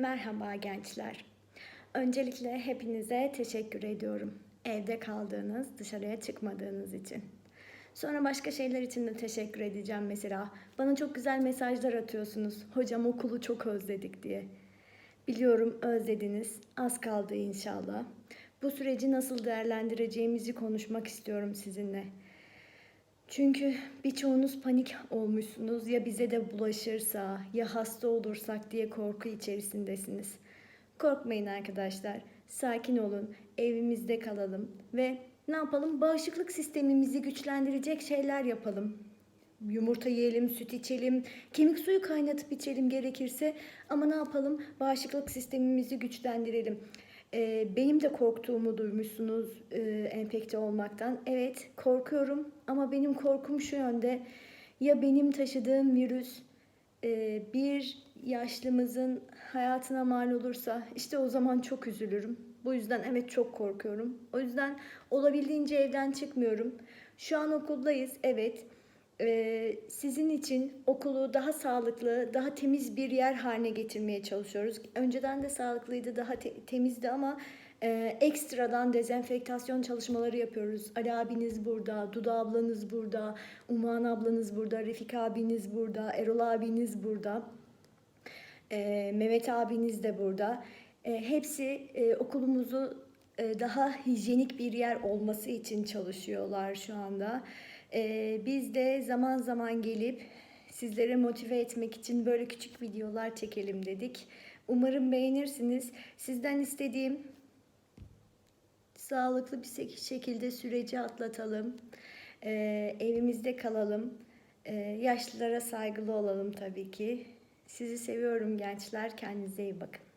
Merhaba gençler. Öncelikle hepinize teşekkür ediyorum. Evde kaldığınız, dışarıya çıkmadığınız için. Sonra başka şeyler için de teşekkür edeceğim mesela. Bana çok güzel mesajlar atıyorsunuz. Hocam okulu çok özledik diye. Biliyorum özlediniz. Az kaldı inşallah. Bu süreci nasıl değerlendireceğimizi konuşmak istiyorum sizinle. Çünkü birçoğunuz panik olmuşsunuz ya bize de bulaşırsa ya hasta olursak diye korku içerisindesiniz. Korkmayın arkadaşlar. Sakin olun. Evimizde kalalım ve ne yapalım? Bağışıklık sistemimizi güçlendirecek şeyler yapalım. Yumurta yiyelim, süt içelim, kemik suyu kaynatıp içelim gerekirse. Ama ne yapalım? Bağışıklık sistemimizi güçlendirelim. Ee, benim de korktuğumu duymuşsunuz e, enfekte olmaktan. Evet korkuyorum ama benim korkum şu yönde. Ya benim taşıdığım virüs e, bir yaşlımızın hayatına mal olursa işte o zaman çok üzülürüm. Bu yüzden evet çok korkuyorum. O yüzden olabildiğince evden çıkmıyorum. Şu an okuldayız evet. Ee, sizin için okulu daha sağlıklı, daha temiz bir yer haline getirmeye çalışıyoruz. Önceden de sağlıklıydı, daha te- temizdi ama e, ekstradan dezenfektasyon çalışmaları yapıyoruz. Ali abiniz burada, Duda ablanız burada, Uman ablanız burada, Refik abiniz burada, Erol abiniz burada. E, Mehmet abiniz de burada. E, hepsi e, okulumuzu e, daha hijyenik bir yer olması için çalışıyorlar şu anda. E, biz de zaman zaman gelip sizlere motive etmek için böyle küçük videolar çekelim dedik. Umarım beğenirsiniz. Sizden istediğim sağlıklı bir şekilde süreci atlatalım. E, evimizde kalalım. E, yaşlılara saygılı olalım tabii ki. Sizi seviyorum gençler. Kendinize iyi bakın.